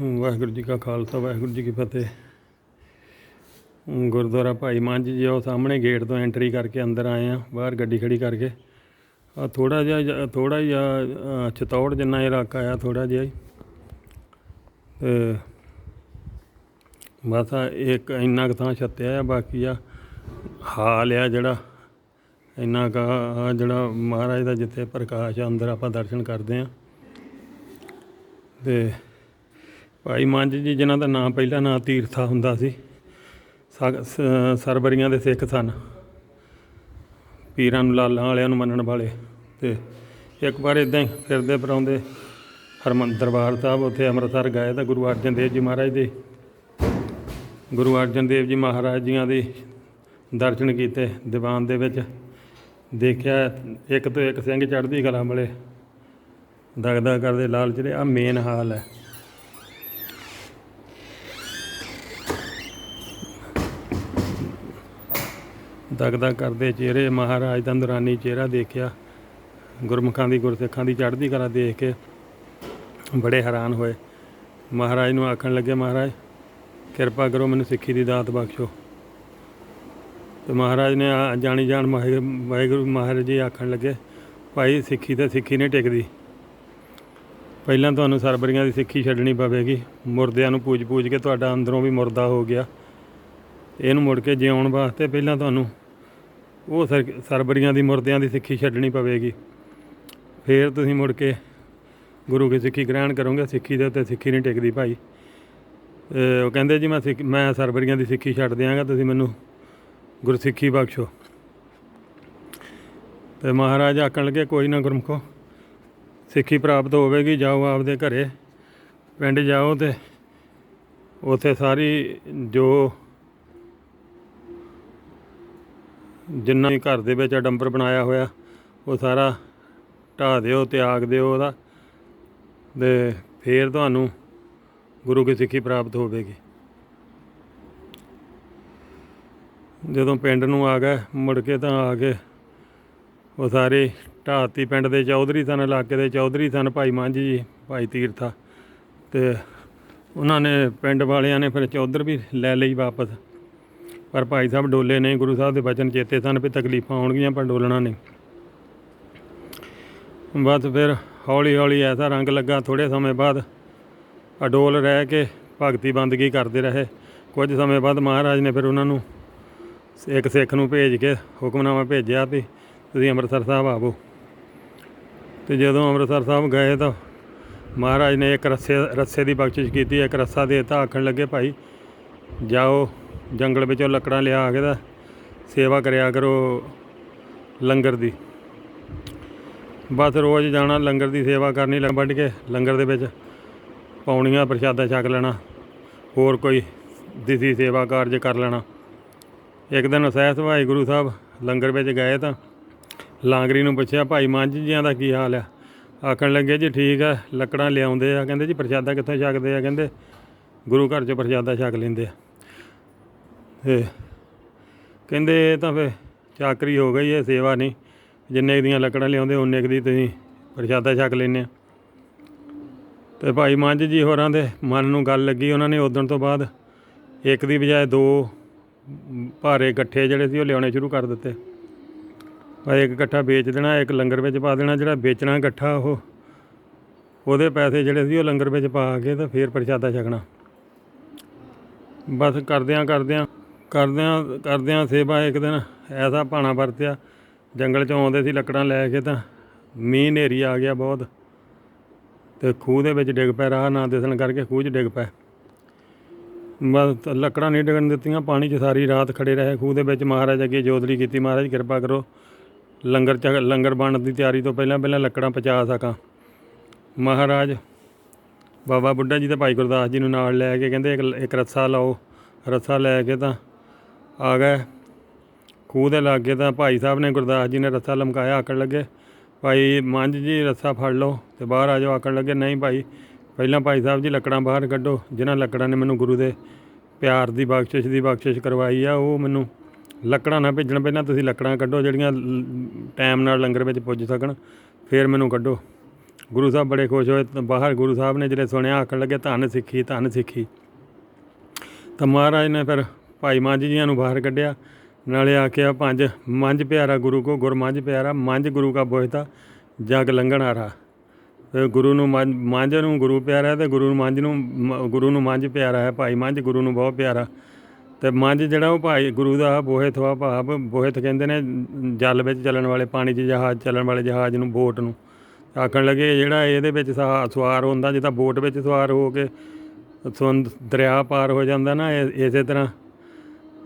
ਵਾਹਿਗੁਰੂ ਜੀ ਕਾ ਖਾਲਸਾ ਵਾਹਿਗੁਰੂ ਜੀ ਕੀ ਫਤਿਹ। ਗੁਰਦੁਆਰਾ ਭਾਈ ਮੰਝ ਜੀ ਉਹ ਸਾਹਮਣੇ ਗੇਟ ਤੋਂ ਐਂਟਰੀ ਕਰਕੇ ਅੰਦਰ ਆਏ ਆ ਬਾਹਰ ਗੱਡੀ ਖੜੀ ਕਰਕੇ। ਆ ਥੋੜਾ ਜਿਹਾ ਥੋੜਾ ਜਿਹਾ ਅ, ਚਤੌੜ ਜਿੰਨਾ ਇਲਾਕਾ ਆ ਥੋੜਾ ਜਿਹਾ ਹੀ। ਤੇ ਬਸ ਆਹ ਇੱਕ ਇੰਨਾ ਕੁ ਥਾਂ ਛੱਤਿਆ ਆ ਬਾਕੀ ਆ ਹਾਲ ਆ ਜਿਹੜਾ। ਇੰਨਾ ਕਾ ਜਿਹੜਾ ਮਹਾਰਾਜ ਦਾ ਜਿੱਥੇ ਪ੍ਰਕਾਸ਼ ਆ ਅੰਦਰ ਆਪਾਂ ਦਰਸ਼ਨ ਕਰਦੇ ਆ। ਤੇ ਭਾਈ ਮੰਜ ਜੀ, ਜਿਨ੍ਹਾਂ ਦਾ ਨਾਮ ਪਹਿਲਾ ਨਾਂ ਤੀਰਥਾ ਹੁੰਦਾ ਸੀ ਸਾ- ਸ- ਸਰਵਰੀਆਂ ਦੇ ਸਿੱਖ ਸਨ। ਪੀਰਾਂ ਨੂੰ ਲਾਲਾਂ ਵਾਲਿਆਂ ਨੂੰ ਮੰਨਣ ਵਾਲੇ ਤੇ ਇੱਕ ਵਾਰ ਇਦਾਂ ਹੀ ਫਿਰਦੇ ਪਰਾਉਂਦੇ ਹਰਮੰਦਰ ਦਰਬਾਰ ਸਾਹਿਬ, ਉੱਥੇ ਅੰਮ੍ਰਿਤਸਰ ਗਏ ਤਾਂ ਗੁਰੂ ਅਰਜਨ ਦੇਵ ਜੀ ਮਹਾਰਾਜ ਦੇ, ਗੁਰੂ ਅਰਜਨ ਦੇਵ ਜੀ ਮਹਾਰਾਜ ਜੀਆਂ ਦੇ ਦਰਸ਼ਨ ਕੀਤੇ, ਦੀਵਾਨ ਦੇ ਵਿੱਚ ਦੇਖਿਆ ਇੱਕ ਤੋਂ ਇੱਕ ਸਿੰਘ ਚੜ੍ਹਦੀ ਕਲਾ ਮਿਲੇ ਦਗਦਾ ਕਰਦੇ ਲਾਲ ਜਿਹੜੇ ਆ ਮੇਨ ਹਾਲ ਹੈ। ਦਗਦਾ ਕਰਦੇ ਚਿਹਰੇ, ਮਹਾਰਾਜ ਦਾ ਨੂਰਾਨੀ ਚਿਹਰਾ ਦੇਖਿਆ। ਗੁਰਮੁਖਾਂ ਦੀ ਗੁਰਸਿੱਖਾਂ ਦੀ ਚੜ੍ਹਦੀ ਕਲਾ ਦੇਖ ਕੇ ਬੜੇ ਹੈਰਾਨ ਹੋਏ। ਮਹਾਰਾਜ ਨੂੰ ਆਖਣ ਲੱਗੇ, ਮਹਾਰਾਜ, ਕਿਰਪਾ ਕਰੋ ਮੈਨੂੰ ਸਿੱਖੀ ਦੀ ਦਾਤ ਬਖਸ਼ੋ। ਤੇ ਮਹਾਰਾਜ ਨੇ ਆ- ਜਾਣੀ ਜਾਣ ਮਾਹਿਰ- ਵਾਹਿਗੁਰੂ ਮਹਾਰਾਜ ਜੀ ਆਖਣ ਲੱਗੇ, ਭਾਈ, ਸਿੱਖੀ ਤਾਂ ਸਿੱਖੀ ਨਹੀਂ ਟਿਕਦੀ। ਪਹਿਲਾਂ ਤੁਹਾਨੂੰ ਸਰਬਰੀਆਂ ਦੀ ਸਿੱਖੀ ਛੱਡਣੀ ਪਵੇਗੀ। ਮੁਰਦਿਆਂ ਨੂੰ ਪੂਜ-ਪੂਜ ਕੇ ਤੁਹਾਡਾ ਅੰਦਰੋਂ ਵੀ ਮੁਰਦਾ ਹੋ ਗਿਆ। ਇਹਨੂੰ ਮੁੜ ਕੇ ਜਿਉਣ ਵਾਸਤੇ ਪਹਿਲਾਂ ਤੁਹਾਨੂੰ ਉਹ ਸਰ- ਸਰਬਰੀਆਂ ਦੀ ਮੁਰਦਿਆਂ ਦੀ ਸਿੱਖੀ ਛੱਡਣੀ ਪਵੇਗੀ। ਫਿਰ ਤੁਸੀਂ ਮੁੜ ਕੇ ਗੁਰੂ ਕੀ ਸਿੱਖੀ ਗ੍ਰਹਿਣ ਕਰੋਗੇ। ਸਿੱਖੀ ਦੇ ਉੱਤੇ ਸਿੱਖੀ ਨਹੀਂ ਟਿਕਦੀ ਭਾਈ। ਤੇ ਉਹ ਕਹਿੰਦੇ ਜੀ, ਮੈਂ ਸਿੱਖ, ਮੈਂ ਸਰਬਰੀਆਂ ਦੀ ਸਿੱਖੀ ਛੱਡ ਦਿਆਂਗਾ, ਤੁਸੀਂ ਮੈਨੂੰ ਗੁਰਸਿੱਖੀ ਬਖਸ਼ੋ। ਤੇ ਮਹਾਰਾਜ ਆਖਣ ਲੱਗੇ, ਕੋਈ ਨਾ ਗੁਰਮਖੋ, ਸਿੱਖੀ ਪ੍ਰਾਪਤ ਹੋਵੇਗੀ, ਜਾਓ ਆਪਦੇ ਘਰੇ, ਪਿੰਡ ਜਾਓ ਤੇ ਉੱਥੇ ਸਾਰੀ ਜੋ ਜਿੰਨਾ ਵੀ ਘਰ ਦੇ ਵਿੱਚ ਅਡੰਬਰ ਬਣਾਇਆ ਹੋਇਆ, ਉਹ ਸਾਰਾ ਢਾਹ ਦਿਓ, ਤਿਆਗ ਦਿਓ ਉਹਦਾ ਤੇ ਫੇਰ ਤੁਹਾਨੂੰ ਗੁਰੂ ਕੀ ਸਿੱਖੀ ਪ੍ਰਾਪਤ ਹੋਵੇਗੀ। ਜਦੋਂ ਪਿੰਡ ਨੂੰ ਆ ਗਏ, ਮੁੜ ਕੇ ਤਾਂ ਆ ਕੇ ਉਹ ਸਾਰੇ ਢਾਤੀ ਪਿੰਡ ਦੇ ਚੌਧਰੀ ਸਨ, ਇਲਾਕੇ ਦੇ ਚੌਧਰੀ ਸਨ, ਭਾਈ ਮਾਂਝੀ ਜੀ, ਭਾਈ ਤੀਰਥਾ ਤੇ ਉਹਨਾਂ ਨੇ ਪਿੰਡ ਵਾਲਿਆਂ ਨੇ ਫਿਰ ਚੌਧਰ ਵੀ ਲੈ ਲਈ ਵਾਪਸ। ਪਰ ਭਾਈ ਸਾਹਿਬ ਡੋਲੇ ਨਹੀਂ ਗੁਰੂ ਸਾਹਿਬ ਦੇ ਬਚਨ ਚੇਤੇ ਸਨ ਵੀ ਤਕਲੀਫਾਂ ਆਉਣਗੀਆਂ ਪਰ ਡੋਲਣਾ ਨਹੀਂ। ਬਸ ਫਿਰ ਹੌਲੀ ਹੌਲੀ ਐਸਾ ਰੰਗ ਲੱਗਾ ਥੋੜੇ ਸਮੇਂ ਬਾਅਦ ਅਡੋਲ ਰਹਿ ਕੇ ਭਗਤੀ ਬੰਦਗੀ ਕਰਦੇ ਰਹੇ। ਕੁਝ ਸਮੇਂ ਬਾਅਦ ਮਹਾਰਾਜ ਨੇ ਫਿਰ ਉਹਨਾਂ ਨੂੰ ਇੱਕ ਸਿੱਖ ਨੂੰ ਭੇਜ ਕੇ ਹੁਕਮਨਾਮਾ ਭੇਜਿਆ ਵੀ ਤੁਸੀਂ ਅੰਮ੍ਰਿਤਸਰ ਸਾਹਿਬ ਆਵੋ। ਤੇ ਜਦੋਂ ਅੰਮ੍ਰਿਤਸਰ ਸਾਹਿਬ ਗਏ ਤਾਂ ਮਹਾਰਾਜ ਨੇ ਇੱਕ ਰੱਸੇ ਰੱਸੇ ਦੀ ਬਖਸ਼ਿਸ਼ ਕੀਤੀ, ਇੱਕ ਰੱਸਾ ਦੇਤਾ, ਆਖਣ ਲੱਗੇ, ਭਾਈ, ਜਾਓ ਜੰਗਲ ਵਿੱਚੋਂ ਲੱਕੜਾਂ ਲਿਆ ਕੇ ਤਾਂ ਸੇਵਾ ਕਰਿਆ ਕਰੋ ਲੰਗਰ ਦੀ। ਬਸ ਰੋਜ਼ ਜਾਣਾ, ਲੰਗਰ ਦੀ ਸੇਵਾ ਕਰਨੀ ਲੰਗ ਵੱਢ ਕੇ ਲੰਗਰ ਦੇ ਵਿੱਚ ਪੌਣੀਆਂ, ਪ੍ਰਸ਼ਾਦਾ ਛਕ ਲੈਣਾ, ਹੋਰ ਕੋਈ ਦਿਸੀ ਸੇਵਾ ਕਾਰਜ ਕਰ ਲੈਣਾ। ਇੱਕ ਦਿਨ ਸਹਿਤ ਭਾਈ ਗੁਰੂ ਸਾਹਿਬ ਲੰਗਰ ਵਿੱਚ ਗਏ ਤਾਂ ਲਾਂਗਰੀ ਨੂੰ ਪੁੱਛਿਆ, ਭਾਈ ਮੰਝ ਜੀਆਂ ਦਾ ਕੀ ਹਾਲ ਆ? ਆਖਣ ਲੱਗੇ, ਜੀ ਠੀਕ ਆ, ਲੱਕੜਾਂ ਲਿਆਉਂਦੇ ਆ। ਕਹਿੰਦੇ, ਜੀ ਪ੍ਰਸ਼ਾਦਾ ਕਿੱਥੋਂ ਛਕਦੇ ਆ? ਕਹਿੰਦੇ, ਗੁਰੂ ਘਰ 'ਚ ਪ੍ਰਸ਼ਾਦਾ ਛਕ ਲੈਂਦੇ ਆ। ਤੇ ਕਹਿੰਦੇ ਇਹ ਤਾਂ ਫੇ ਚਾਕਰੀ ਹੋ ਗਈ ਇਹ ਸੇਵਾ ਨਹੀਂ। ਜਿੰਨੇ ਕੁ ਦੀਆਂ ਲੱਕੜਾਂ ਲਿਆਉਂਦੇ, ਉਨੇ ਕੁ ਦੀ ਤੁਸੀਂ ਪ੍ਰਸ਼ਾਦਾ ਛਕ ਲੈਂਦੇ ਆ ਤੇ ਭਾਈ ਮੰਝ ਜੀ ਹੋਰਾਂ ਦੇ ਮਨ ਨੂੰ ਗੱਲ ਲੱਗੀ, ਉਹਨਾਂ ਨੇ ਉਦੋਂ ਤੋਂ ਬਾਅਦ ਇੱਕ ਦੀ ਬਜਾਏ ਦੋ ਭਾਰੇ ਇਕੱਠੇ ਜਿਹੜੇ ਸੀ, ਉਹ ਲਿਆਉਣੇ ਸ਼ੁਰੂ ਕਰ ਦਿੱਤੇ। ਭਾਈ ਇੱਕ ਇਕੱਠਾ ਵੇਚ ਦੇਣਾ, ਇੱਕ ਲੰਗਰ ਵਿੱਚ ਪਾ ਦੇਣਾ, ਜਿਹੜਾ ਵੇਚਣਾ ਇਕੱਠਾ ਉਹ, ਉਹਦੇ ਪੈਸੇ ਜਿਹੜੇ ਸੀ, ਉਹ ਲੰਗਰ ਵਿੱਚ ਪਾ ਕੇ ਤਾਂ ਫੇਰ ਪ੍ਰਸ਼ਾਦਾ ਛਕਣਾ। ਬਸ ਕਰਦਿਆਂ ਕਰਦਿਆਂ ਕਰਦਿਆਂ ਕਰਦਿਆਂ ਸੇਵਾ ਇੱਕ ਦਿਨ ਐਸਾ ਭਾਣਾ ਵਰਤਿਆ, ਜੰਗਲ ਚੋਂ ਆਉਂਦੇ ਸੀ ਲੱਕੜਾਂ ਲੈ ਕੇ ਤਾਂ ਮੀਂਹ ਹਨੇਰੀ ਆ ਗਿਆ ਬਹੁਤ ਤੇ ਖੂਹ ਦੇ ਵਿੱਚ ਡਿੱਗ ਪਏ, ਰਾਹ ਨਾ ਦਿਸਣ ਕਰਕੇ ਖੂਹ 'ਚ ਡਿੱਗ ਪਏ। ਬਸ ਲੱਕੜਾਂ ਨਹੀਂ ਡਿੱਗਣ ਦਿੱਤੀਆਂ, ਪਾਣੀ 'ਚ ਸਾਰੀ ਰਾਤ ਖੜੇ ਰਹੇ ਖੂਹ ਦੇ ਵਿੱਚ। ਮਹਾਰਾਜ ਅੱਗੇ ਜੋਦਰੀ ਕੀਤੀ, ਮਹਾਰਾਜ ਕਿਰਪਾ ਕਰੋ, ਲੰਗਰ ਚ, ਲੰਗਰ ਬਣਨ ਦੀ ਤਿਆਰੀ ਤੋਂ ਪਹਿਲਾਂ ਪਹਿਲਾਂ ਲੱਕੜਾਂ ਪਹੁੰਚਾ ਸਕਾਂ। ਮਹਾਰਾਜ, ਬਾਬਾ ਬੁੱਢਾ ਜੀ ਤੇ ਭਾਈ ਗੁਰਦਾਸ ਜੀ ਨੂੰ ਨਾਲ ਲੈ ਕੇ ਕਹਿੰਦੇ, ਇੱਕ ਇੱਕ ਰੱਸਾ ਲਾਓ, ਰੱਸਾ ਲੈ ਕੇ ਤਾਂ ਆ ਗਏ। ਖੂਹ ਦੇ ਲਾਗੇ ਤਾਂ ਭਾਈ ਸਾਹਿਬ ਨੇ ਗੁਰਦਾਸ ਜੀ ਨੇ ਰੱਸਾ ਲਮਕਾਇਆ ਆਕੜ ਲੱਗੇ, ਭਾਈ ਮੰਝ ਜੀ, ਰੱਸਾ ਫੜ ਲਓ ਤੇ ਬਾਹਰ ਆ ਜਾਓ। ਆਕੜ ਲੱਗੇ, ਨਹੀਂ ਭਾਈ, ਪਹਿਲਾਂ ਭਾਈ ਸਾਹਿਬ ਜੀ ਲੱਕੜਾਂ ਬਾਹਰ ਕੱਢੋ, ਜਿਨ੍ਹਾਂ ਲੱਕੜਾਂ ਨੇ ਮੈਨੂੰ ਗੁਰੂ ਦੇ ਪਿਆਰ ਦੀ ਬਖਸ਼ਿਸ਼ ਦੀ ਬਖਸ਼ਿਸ਼ ਕਰਵਾਈ ਆ, ਉਹ ਮੈਨੂੰ ਲੱਕੜਾਂ ਨਾ ਭੇਜਣ ਪਹਿਲਾਂ ਤੁਸੀਂ ਲੱਕੜਾਂ ਕੱਢੋ, ਜਿਹੜੀਆਂ ਟਾਈਮ ਨਾਲ ਲੰਗਰ ਵਿੱਚ ਪੁੱਜ ਸਕਣ, ਫਿਰ ਮੈਨੂੰ ਕੱਢੋ। ਗੁਰੂ ਸਾਹਿਬ ਬੜੇ ਖੁਸ਼ ਹੋਏ ਬਾਹਰ ਗੁਰੂ ਸਾਹਿਬ ਨੇ ਜਿਹੜੇ ਸੁਣਿਆ, ਆਖਣ ਲੱਗੇ, ਧੰਨ ਸਿੱਖੀ ਧੰਨ ਸਿੱਖੀ। ਤਾਂ ਮਹਾਰਾਜ ਨੇ ਫਿਰ ਭਾਈ ਮੰਝ ਜੀਆਂ ਨੂੰ ਬਾਹਰ ਕੱਢਿਆ। ਨਾਲੇ ਆਖਿਆ ਪੰਜ ਮੰਝ ਪਿਆਰਾ ਗੁਰੂ ਕੋ ਗੁਰਮੰਝ ਪਿਆਰਾ ਮੰਝ ਗੁਰੂ ਕਾ ਬੋਹਿਤਾ, ਜਗ ਲੰਘਣ ਹਾਰਾ ਫਿਰ ਗੁਰੂ ਨੂੰ ਮੰਝ ਨੂੰ ਗੁਰੂ ਪਿਆਰਾ ਹੈ ਤੇ ਗੁਰੂ ਨੂੰ ਮੰਝ ਨੂੰ, ਮ- ਗੁਰੂ ਨੂੰ ਮੰਝ ਪਿਆਰਾ ਹੈ। ਭਾਈ ਮੰਝ ਗੁਰੂ ਨੂੰ ਬਹੁਤ ਪਿਆਰਾ। ਤੇ ਮੰਝ ਜਿਹੜਾ ਉਹ ਭਾਈ ਗੁਰੂ ਦਾ ਬੋਹਿਤ ਵਾ, ਭਾਵ ਬੋਹਿਤ ਕਹਿੰਦੇ ਨੇ, ਜਲ ਵਿੱਚ ਚੱਲਣ ਵਾਲੇ, ਪਾਣੀ 'ਚ ਜਹਾਜ਼, ਚੱਲਣ ਵਾਲੇ ਜਹਾਜ਼ ਨੂੰ, ਬੋਟ ਨੂੰ। ਆਖਣ ਲੱਗੇ, ਜਿਹੜਾ ਇਹਦੇ ਵਿੱਚ ਸਾ- ਸਵਾਰ ਹੁੰਦਾ, ਜਿੱਦਾਂ ਬੋਟ ਵਿੱਚ ਸਵਾਰ ਹੋ ਕੇ ਸੁੰਦ, ਦਰਿਆ ਪਾਰ ਹੋ ਜਾਂਦਾ ਨਾ, ਇਹ- ਇਸੇ ਤਰ੍ਹਾਂ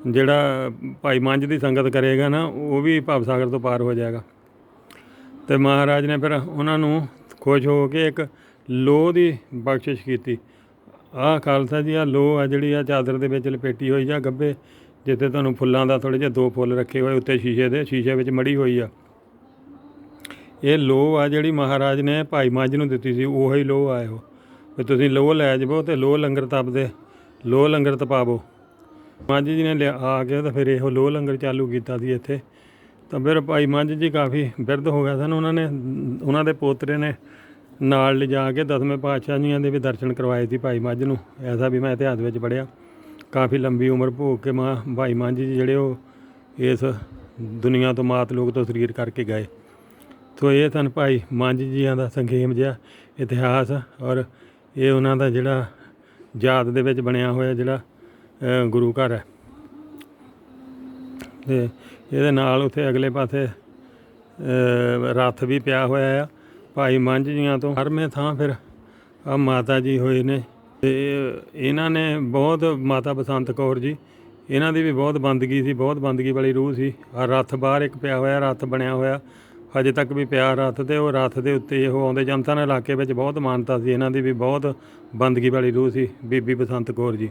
ਜਿਹੜਾ ਭਾਈ ਮੰਝ ਦੀ ਸੰਗਤ ਕਰੇਗਾ ਨਾ, ਉਹ ਵੀ ਭਵ ਸਾਗਰ ਤੋਂ ਪਾਰ ਹੋ ਜਾਏਗਾ। ਤੇ ਮਹਾਰਾਜ ਨੇ ਫਿਰ ਉਹਨਾਂ ਨੂੰ ਖੁਸ਼ ਹੋ ਕੇ ਇੱਕ ਲੋਹ ਦੀ ਬਖਸ਼ਿਸ਼ ਕੀਤੀ। ਆਹ ਖਾਲਸਾ ਜੀ ਆ ਲੋਹ ਆ ਜਿਹੜੀ ਆ ਚਾਦਰ ਦੇ ਵਿੱਚ ਲਪੇਟੀ ਹੋਈ ਆ, ਗੱਬੇ ਜਿੱਥੇ ਤੁਹਾਨੂੰ ਫੁੱਲਾਂ ਦਾ ਥੋੜੇ ਜਿਹੇ ਦੋ ਫੁੱਲ ਰੱਖੇ ਹੋਏ, ਉੱਤੇ ਸ਼ੀਸ਼ੇ ਦੇ, ਸ਼ੀਸ਼ੇ ਵਿੱਚ ਮੜੀ ਹੋਈ ਆ। ਇਹ ਲੋਹ ਆ ਜਿਹੜੀ ਮਹਾਰਾਜ ਨੇ ਭਾਈ ਮੱਝ ਨੂੰ ਦਿੱਤੀ ਸੀ, ਉਹੀ ਹੀ ਲੋਹ ਆ ਇਹੋ ਵੀ ਤੁਸੀਂ ਲੋਹ ਲੈ ਜਾਵੋ ਤੇ ਲੋਹ ਲੰਗਰ ਤਪਦੇ, ਲੋਹ ਲੰਗਰ ਤਪਾਵੋ। ਮੱਝ ਜੀ ਨੇ ਲਿਆ ਆ ਕੇ ਤਾਂ ਫਿਰ ਇਹੋ ਲੋਹ ਲੰਗਰ ਚਾਲੂ ਕੀਤਾ ਸੀ ਇੱਥੇ। ਤਾਂ ਫਿਰ ਭਾਈ ਮੱਝ ਜੀ ਕਾਫੀ ਬਿਰਧ ਹੋ ਗਿਆ ਸਨ। ਉਹਨਾਂ ਨੇ, ਉਹਨਾਂ ਦੇ ਪੋਤਰੇ ਨੇ ਨਾਲ ਲਿਜਾ ਕੇ ਦਸਵੇਂ ਪਾਤਸ਼ਾਹ ਜੀਆਂ ਦੇ ਵੀ ਦਰਸ਼ਨ ਕਰਵਾਏ ਸੀ ਭਾਈ ਮੱਝ ਨੂੰ। ਐਸਾ ਵੀ ਮੈਂ ਇਤਿਹਾਸ ਵਿੱਚ ਪੜ੍ਹਿਆ। ਕਾਫੀ ਲੰਬੀ ਉਮਰ ਭੋਗ ਕੇ ਮਾਂ, ਭਾਈ ਮੱਝ ਜੀ ਜਿਹੜੇ ਉਹ ਇਸ ਦੁਨੀਆ ਤੋਂ ਮਾਤ ਲੋਕ ਤੋਂ ਸਰੀਰ ਕਰਕੇ ਗਏ। ਸੋ ਇਹ ਸਨ ਭਾਈ ਮੰਝ ਜੀਆਂ ਦਾ ਸੰਖੇਮ ਜਿਹਾ ਇਤਿਹਾਸ ਔਰ ਇਹ ਉਹਨਾਂ ਦਾ ਜਿਹੜਾ ਯਾਦ ਦੇ ਵਿੱਚ ਬਣਿਆ ਹੋਇਆ ਜਿਹੜਾ ਗੁਰੂ ਘਰ ਹੈ। ਤੇ ਇਹਦੇ ਨਾਲ ਉੱਥੇ ਅਗਲੇ ਪਾਸੇ ਰੱਥ ਵੀ ਪਿਆ ਹੋਇਆ ਆ। ਭਾਈ ਮੰਝ ਜੀਆਂ ਤੋਂ ਹਰਮੇ ਥਾਂ ਫਿਰ ਆ ਮਾਤਾ ਜੀ ਹੋਏ ਨੇ। ਤੇ ਇਹਨਾਂ ਨੇ ਬਹੁਤ ਮਾਤਾ ਬਸੰਤ ਕੌਰ ਜੀ, ਇਹਨਾਂ ਦੀ ਵੀ ਬਹੁਤ ਬੰਦਗੀ ਸੀ, ਬਹੁਤ ਬੰਦਗੀ ਵਾਲੀ ਰੂਹ ਸੀ। ਆ ਰੱਥ ਬਾਹਰ ਇੱਕ ਪਿਆ ਹੋਇਆ, ਰੱਥ ਬਣਿਆ ਹੋਇਆ। ਹਜੇ ਤੱਕ ਵੀ ਪਿਆ ਰੱਥ ਤੇ ਉਹ ਰੱਥ ਦੇ ਉੱਤੇ ਇਹ ਆਉਂਦੇ ਜਨਤਾ ਇਲਾਕੇ ਵਿੱਚ ਬਹੁਤ ਮਾਨਤਾ ਸੀ। ਇਹਨਾਂ ਦੀ ਵੀ ਬਹੁਤ ਬੰਦਗੀ ਵਾਲੀ ਰੂਹ ਸੀ ਬੀਬੀ ਬਸੰਤ ਕੌਰ ਜੀ।